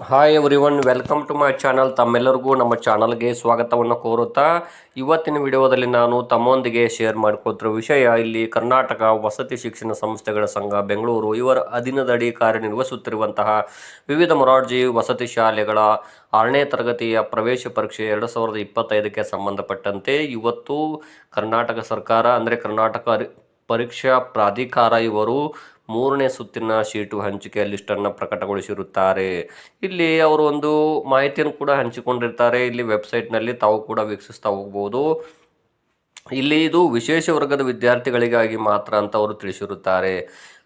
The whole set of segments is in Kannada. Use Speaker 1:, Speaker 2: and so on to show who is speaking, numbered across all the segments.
Speaker 1: Hi everyone welcome to my channel ತಮ್ಮೆಲ್ಲರಿಗೂ ನಮ್ಮ ಚಾನಲ್ಗೆ ಸ್ವಾಗತವನ್ನು ಕೋರುತ್ತಾ, ಇವತ್ತಿನ ವಿಡಿಯೋದಲ್ಲಿ ನಾನು ತಮ್ಮೊಂದಿಗೆ ಶೇರ್ ಮಾಡ್ಕೊತಿರೋ ವಿಷಯ ಇಲ್ಲಿ ಕರ್ನಾಟಕ ವಸತಿ ಶಿಕ್ಷಣ ಸಂಸ್ಥೆಗಳ ಸಂಘ ಬೆಂಗಳೂರು. ಇವರ ಅಧೀನದಡಿ ಕಾರ್ಯನಿರ್ವಹಿಸುತ್ತಿರುವಂತಹ ವಿವಿಧ ಮೊರಾರ್ಜಿ ವಸತಿ ಶಾಲೆಗಳ ಆರನೇ ತರಗತಿಯ ಪ್ರವೇಶ ಪರೀಕ್ಷೆ ಎರಡು ಸಾವಿರದ ಇಪ್ಪತ್ತೈದಕ್ಕೆ ಸಂಬಂಧಪಟ್ಟಂತೆ ಇವತ್ತು ಕರ್ನಾಟಕ ಸರ್ಕಾರ, ಅಂದರೆ ಕರ್ನಾಟಕ ಪರೀಕ್ಷಾ ಪ್ರಾಧಿಕಾರ ಇವರು ಮೂರನೇ ಸುತ್ತಿನ ಶೀಟು ಹಂಚಿಕೆಯ ಲಿಸ್ಟನ್ನು ಪ್ರಕಟಗೊಳಿಸಿರುತ್ತಾರೆ. ಇಲ್ಲಿ ಅವರು ಒಂದು ಮಾಹಿತಿಯನ್ನು ಕೂಡ ಹಂಚಿಕೊಂಡಿರ್ತಾರೆ. ಇಲ್ಲಿ ವೆಬ್ಸೈಟ್ನಲ್ಲಿ ತಾವು ಕೂಡ ವೀಕ್ಷಿಸ್ತಾ ಹೋಗ್ಬೋದು. ಇಲ್ಲಿ ಇದು ವಿಶೇಷ ವರ್ಗದ ವಿದ್ಯಾರ್ಥಿಗಳಿಗಾಗಿ ಮಾತ್ರ ಅಂತ ಅವರು ತಿಳಿಸಿರುತ್ತಾರೆ.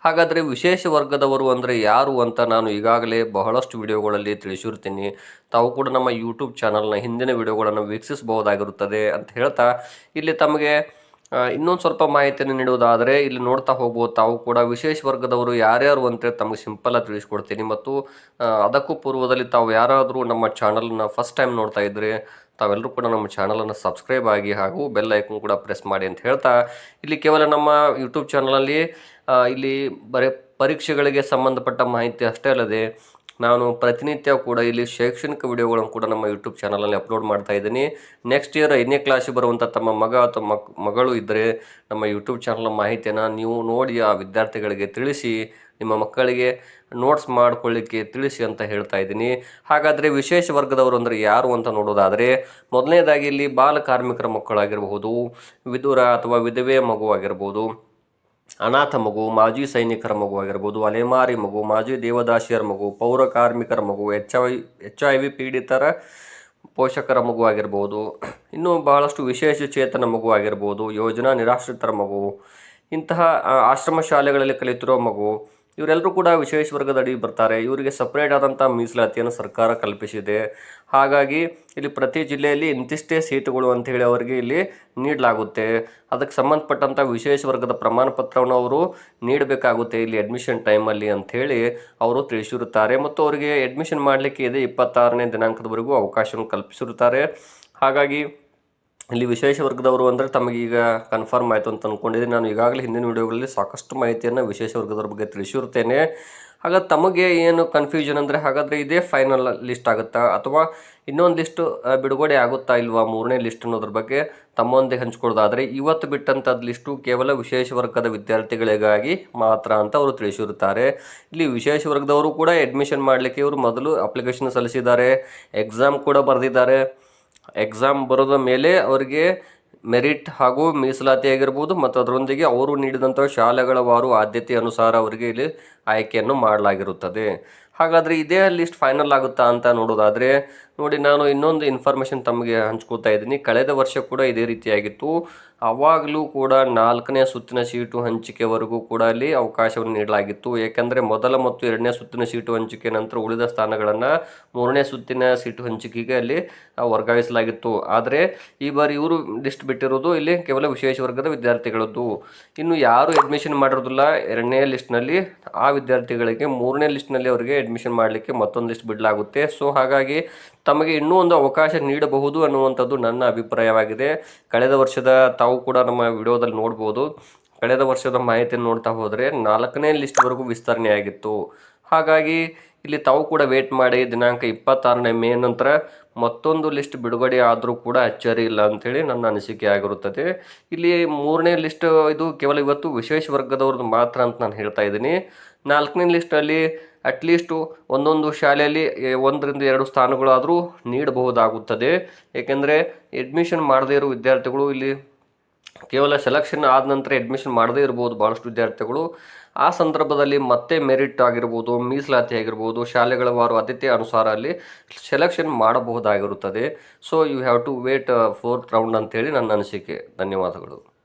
Speaker 1: ಹಾಗಾದರೆ ವಿಶೇಷ ವರ್ಗದವರು ಅಂದರೆ ಯಾರು ಅಂತ ನಾನು ಈಗಾಗಲೇ ಬಹಳಷ್ಟು ವಿಡಿಯೋಗಳಲ್ಲಿ ತಿಳಿಸಿರ್ತೀನಿ. ತಾವು ಕೂಡ ನಮ್ಮ ಯೂಟ್ಯೂಬ್ ಚಾನಲ್ನ ಹಿಂದಿನ ವಿಡಿಯೋಗಳನ್ನು ವೀಕ್ಷಿಸಬಹುದಾಗಿರುತ್ತದೆ ಅಂತ ಹೇಳ್ತಾ, ಇಲ್ಲಿ ತಮಗೆ ಇನ್ನೊಂದು ಸ್ವಲ್ಪ ಮಾಹಿತಿಯನ್ನು ನೀಡುವುದಾದರೆ, ಇಲ್ಲಿ ನೋಡ್ತಾ ಹೋಗುವ ತಾವು ಕೂಡ ವಿಶೇಷ ವರ್ಗದವರು ಯಾರ್ಯಾರು ಅಂತೇಳಿ ತಮಗೆ ಸಿಂಪಲ್ಲಾಗಿ ತಿಳಿಸ್ಕೊಡ್ತೀನಿ. ಮತ್ತು ಅದಕ್ಕೂ ಪೂರ್ವದಲ್ಲಿ ತಾವು ಯಾರಾದರೂ ನಮ್ಮ ಚಾನಲನ್ನು ಫಸ್ಟ್ ಟೈಮ್ ನೋಡ್ತಾ ಇದ್ದರೆ ತಾವೆಲ್ಲರೂ ಕೂಡ ನಮ್ಮ ಚಾನಲನ್ನು ಸಬ್ಸ್ಕ್ರೈಬ್ ಆಗಿ ಹಾಗೂ ಬೆಲ್ ಐಕನ್ ಕೂಡ ಪ್ರೆಸ್ ಮಾಡಿ ಅಂತ ಹೇಳ್ತಾ, ಇಲ್ಲಿ ಕೇವಲ ನಮ್ಮ ಯೂಟ್ಯೂಬ್ ಚಾನಲಲ್ಲಿ ಇಲ್ಲಿ ಬರೀ, ಪರೀಕ್ಷೆಗಳಿಗೆ ಸಂಬಂಧಪಟ್ಟ ಮಾಹಿತಿ ಅಷ್ಟೇ ಅಲ್ಲದೆ ನಾನು ಪ್ರತಿನಿತ್ಯ ಕೂಡ ಇಲ್ಲಿ ಶೈಕ್ಷಣಿಕ ವಿಡಿಯೋಗಳನ್ನು ಕೂಡ ನಮ್ಮ ಯೂಟ್ಯೂಬ್ ಚಾನಲಲ್ಲಿ ಅಪ್ಲೋಡ್ ಮಾಡ್ತಾ ಇದ್ದೀನಿ. ನೆಕ್ಸ್ಟ್ ಇಯರ್ ಐದನೇ ಕ್ಲಾಸಿಗೆ ಬರುವಂಥ ತಮ್ಮ ಮಗ ಅಥವಾ ಮಕ್, ಮಗಳು ಇದ್ದರೆ ನಮ್ಮ ಯೂಟ್ಯೂಬ್ ಚಾನಲ್ನ ಮಾಹಿತಿಯನ್ನು ನೀವು ನೋಡಿ ಆ ವಿದ್ಯಾರ್ಥಿಗಳಿಗೆ ತಿಳಿಸಿ, ನಿಮ್ಮ ಮಕ್ಕಳಿಗೆ ನೋಟ್ಸ್ ಮಾಡ್ಕೊಳ್ಳಿಕ್ಕೆ ತಿಳಿಸಿ ಅಂತ ಹೇಳ್ತಾ ಇದ್ದೀನಿ. ಹಾಗಾದರೆ ವಿಶೇಷ ವರ್ಗದವರು ಅಂದರೆ ಯಾರು ಅಂತ ನೋಡೋದಾದರೆ, ಮೊದಲನೇದಾಗಿ ಇಲ್ಲಿ ಬಾಲ ಕಾರ್ಮಿಕರ ಮಕ್ಕಳಾಗಿರಬಹುದು ವಿದುರ ಅಥವಾ ವಿಧವೆಯ ಮಗು ಆಗಿರ್ಬೋದು ಅನಾಥ ಮಗು, ಮಾಜಿ ಸೈನಿಕರ ಮಗು ಆಗಿರ್ಬೋದು, ಅಲೆಮಾರಿ ಮಗು, ಮಾಜಿ ದೇವದಾಸಿಯರ ಮಗು, ಪೌರ ಕಾರ್ಮಿಕರ ಮಗು H I H I V ಪೀಡಿತರ ಪೋಷಕರ ಮಗು ಆಗಿರ್ಬೋದು, ಇನ್ನೂ ಬಹಳಷ್ಟು ವಿಶೇಷ ಚೇತನ ಮಗು ಆಗಿರ್ಬೋದು, ಯೋಜನಾ ನಿರಾಶ್ರಿತರ ಮಗು, ಇಂತಹ ಆಶ್ರಮ ಶಾಲೆಗಳಲ್ಲಿ ಕಲಿತಿರೋ ಮಗು ಇವರೆಲ್ಲರೂ ಕೂಡ ವಿಶೇಷ ವರ್ಗದ ಅಡಿ ಬರ್ತಾರೆ. ಇವರಿಗೆ ಸಪ್ರೇಟ್ ಆದಂಥ ಮೀಸಲಾತಿಯನ್ನು ಸರ್ಕಾರ ಕಲ್ಪಿಸಿದೆ. ಹಾಗಾಗಿ ಇಲ್ಲಿ ಪ್ರತಿ ಜಿಲ್ಲೆಯಲ್ಲಿ ಇಂತಿಷ್ಟೇ ಸೀಟುಗಳು ಅಂತ ಹೇಳಿ ಅವರಿಗೆ ಇಲ್ಲಿ ನೀಡಲಾಗುತ್ತೆ. ಅದಕ್ಕೆ ಸಂಬಂಧಪಟ್ಟಂಥ ವಿಶೇಷ ವರ್ಗದ ಪ್ರಮಾಣ ಪತ್ರವನ್ನು ಅವರು ನೀಡಬೇಕಾಗುತ್ತೆ ಇಲ್ಲಿ ಅಡ್ಮಿಷನ್ ಟೈಮಲ್ಲಿ ಅಂಥೇಳಿ ಅವರು ತಿಳಿಸಿರುತ್ತಾರೆ. ಮತ್ತು ಅವರಿಗೆ ಅಡ್ಮಿಷನ್ ಮಾಡಲಿಕ್ಕೆ ಇದೆ ಇಪ್ಪತ್ತಾರನೇ ದಿನಾಂಕದವರೆಗೂ ಅವಕಾಶವನ್ನು ಕಲ್ಪಿಸಿರುತ್ತಾರೆ. ಹಾಗಾಗಿ ಇಲ್ಲಿ ವಿಶೇಷ ವರ್ಗದವರು ಅಂದರೆ ತಮಗೀಗ ಕನ್ಫರ್ಮ್ ಆಯಿತು ಅಂತ ಅಂದ್ಕೊಂಡಿದ್ದೀನಿ ನಾನು ಈಗಾಗಲೇ ಹಿಂದಿನ ವಿಡಿಯೋಗಳಲ್ಲಿ ಸಾಕಷ್ಟು ಮಾಹಿತಿಯನ್ನು ವಿಶೇಷ ವರ್ಗದವ್ರ ಬಗ್ಗೆ ತಿಳಿಸಿರುತ್ತೇನೆ. ಹಾಗಾದ್ರೆ ತಮಗೆ ಏನು ಕನ್ಫ್ಯೂಷನ್ ಅಂದರೆ ಹಾಗಾದರೆ ಇದೇ ಫೈನಲ್ ಲಿಸ್ಟ್ ಆಗುತ್ತಾ? ಅಥವಾ ಇನ್ನೊಂದು ಲಿಸ್ಟು ಬಿಡುಗಡೆ ಆಗುತ್ತಾ ಇಲ್ವಾ ಮೂರನೇ ಲಿಸ್ಟ್ ಅನ್ನೋದ್ರ ಬಗ್ಗೆ ತಮ್ಮೊಂದೇ ಹಂಚ್ಕೊಳ್ಳೋದಾದರೆ ಇವತ್ತು ಬಿಟ್ಟಂಥದ್ದು ಲಿಸ್ಟು ಕೇವಲ ವಿಶೇಷ ವರ್ಗದ ವಿದ್ಯಾರ್ಥಿಗಳಿಗಾಗಿ ಮಾತ್ರ ಅಂತ ಅವರು ತಿಳಿಸಿರುತ್ತಾರೆ. ಇಲ್ಲಿ ವಿಶೇಷ ವರ್ಗದವರು ಕೂಡ ಅಡ್ಮಿಷನ್ ಮಾಡಲಿಕ್ಕೆ ಇವರು ಮೊದಲು ಅಪ್ಲಿಕೇಶನ್ ಸಲ್ಲಿಸಿದ್ದಾರೆ. ಎಕ್ಸಾಮ್ ಕೂಡ ಬರೆದಿದ್ದಾರೆ. ಎಕ್ಸಾಮ್ ಬರೋದ ಮೇಲೆ ಅವರಿಗೆ ಮೆರಿಟ್ ಹಾಗೂ ಮೀಸಲಾತಿ ಆಗಿರ್ಬೋದು ಮತ್ತು ಅದರೊಂದಿಗೆ ಅವರು ನೀಡಿದಂಥ ಶಾಲೆಗಳ ವಾರು ಆದ್ಯತೆ ಅನುಸಾರ ಅವರಿಗೆ ಇಲ್ಲಿ ಆಯ್ಕೆಯನ್ನು ಮಾಡಲಾಗಿರುತ್ತದೆ. ಹಾಗಾದರೆ ಇದೇ ಲಿಸ್ಟ್ ಫೈನಲ್ ಆಗುತ್ತಾ ಅಂತ ನೋಡೋದಾದರೆ, ನೋಡಿ ನಾನು ಇನ್ನೊಂದು ಇನ್ಫಾರ್ಮೇಷನ್ ತಮಗೆ ಹಂಚ್ಕೋತಾ ಇದ್ದೀನಿ. ಕಳೆದ ವರ್ಷ ಕೂಡ ಇದೇ ರೀತಿಯಾಗಿತ್ತು. ಆವಾಗಲೂ ಕೂಡ ನಾಲ್ಕನೇ ಸುತ್ತಿನ ಸೀಟು ಹಂಚಿಕೆವರೆಗೂ ಕೂಡ ಅಲ್ಲಿ ಅವಕಾಶವನ್ನು ನೀಡಲಾಗಿತ್ತು. ಏಕೆಂದರೆ ಮೊದಲ ಮತ್ತು ಎರಡನೇ ಸುತ್ತಿನ ಸೀಟು ಹಂಚಿಕೆ ನಂತರ ಉಳಿದ ಸ್ಥಾನಗಳನ್ನು ಮೂರನೇ ಸುತ್ತಿನ ಸೀಟು ಹಂಚಿಕೆಗೆ ಅಲ್ಲಿ ವರ್ಗಾಯಿಸಲಾಗಿತ್ತು. ಆದರೆ ಈ ಬಾರಿ ಇವರು ಲಿಸ್ಟ್ ಬಿಟ್ಟಿರೋದು ಇಲ್ಲಿ ಕೇವಲ ವಿಶೇಷ ವರ್ಗದ ವಿದ್ಯಾರ್ಥಿಗಳದ್ದು. ಇನ್ನು ಯಾರು ಅಡ್ಮಿಷನ್ ಮಾಡಿರೋದಿಲ್ಲ ಎರಡನೇ ಲಿಸ್ಟ್ನಲ್ಲಿ, ಆ ವಿದ್ಯಾರ್ಥಿಗಳಿಗೆ ಮೂರನೇ ಲಿಸ್ಟ್ನಲ್ಲಿ ಅವರಿಗೆ ಅಡ್ಮಿಷನ್ ಮಾಡಲಿಕ್ಕೆ ಮತ್ತೊಂದು ಲಿಸ್ಟ್ ಬಿಡಲಾಗುತ್ತೆ. ಸೊ ಹಾಗಾಗಿ ತಮಗೆ ಇನ್ನೂ ಒಂದು ಅವಕಾಶ ನೀಡಬಹುದು ಅನ್ನುವಂಥದ್ದು ನನ್ನ ಅಭಿಪ್ರಾಯವಾಗಿದೆ. ಕಳೆದ ವರ್ಷದ ತಾವು ಕೂಡ ನಮ್ಮ ವಿಡಿಯೋದಲ್ಲಿ ನೋಡ್ಬೋದು. ಕಳೆದ ವರ್ಷದ ಮಾಹಿತಿಯನ್ನು ನೋಡ್ತಾ ಹೋದರೆ ನಾಲ್ಕನೇ ಲಿಸ್ಟ್ವರೆಗೂ ವಿಸ್ತರಣೆ ಆಗಿತ್ತು ಹಾಗಾಗಿ ಇಲ್ಲಿ ತಾವು ಕೂಡ ವೇಟ್ ಮಾಡಿ ದಿನಾಂಕ ಇಪ್ಪತ್ತಾರನೇ ಮೇ ನಂತರ ಮತ್ತೊಂದು ಲಿಸ್ಟ್ ಬಿಡುಗಡೆ ಆದರೂ ಕೂಡ ಅಚ್ಚರಿ ಇಲ್ಲ ಅಂಥೇಳಿ ನನ್ನ ಅನಿಸಿಕೆ ಆಗಿರುತ್ತದೆ. ಇಲ್ಲಿ ಮೂರನೇ ಲಿಸ್ಟ್ ಇದು ಕೇವಲ ಇವತ್ತು ವಿಶೇಷ ವರ್ಗದವ್ರದ್ದು ಮಾತ್ರ ಅಂತ ನಾನು ಹೇಳ್ತಾ ಇದ್ದೀನಿ. ನಾಲ್ಕನೇ ಲಿಸ್ಟಲ್ಲಿ ಅಟ್ಲೀಸ್ಟು ಒಂದೊಂದು ಶಾಲೆಯಲ್ಲಿ ಒಂದರಿಂದ ಎರಡು ಸ್ಥಾನಗಳಾದರೂ ನೀಡಬಹುದಾಗುತ್ತದೆ. ಏಕೆಂದರೆ ಅಡ್ಮಿಷನ್ ಮಾಡದೇ ಇರೋ ವಿದ್ಯಾರ್ಥಿಗಳು ಇಲ್ಲಿ ಕೇವಲ ಸೆಲೆಕ್ಷನ್ ಆದ ನಂತರ ಅಡ್ಮಿಷನ್ ಮಾಡದೇ ಇರ್ಬೋದು ಭಾಳಷ್ಟು ವಿದ್ಯಾರ್ಥಿಗಳು. ಆ ಸಂದರ್ಭದಲ್ಲಿ ಮತ್ತೆ ಮೆರಿಟ್ ಆಗಿರ್ಬೋದು, ಮೀಸಲಾತಿ ಆಗಿರ್ಬೋದು, ಶಾಲೆಗಳ ವಾರು ಆದ್ಯತೆ ಅನುಸಾರ ಅಲ್ಲಿ selection ಮಾಡಬಹುದಾಗಿರುತ್ತದೆ. So you have to wait fourth round ಅಂತೇಳಿ ನನ್ನ ಅನಿಸಿಕೆ. ಧನ್ಯವಾದಗಳು.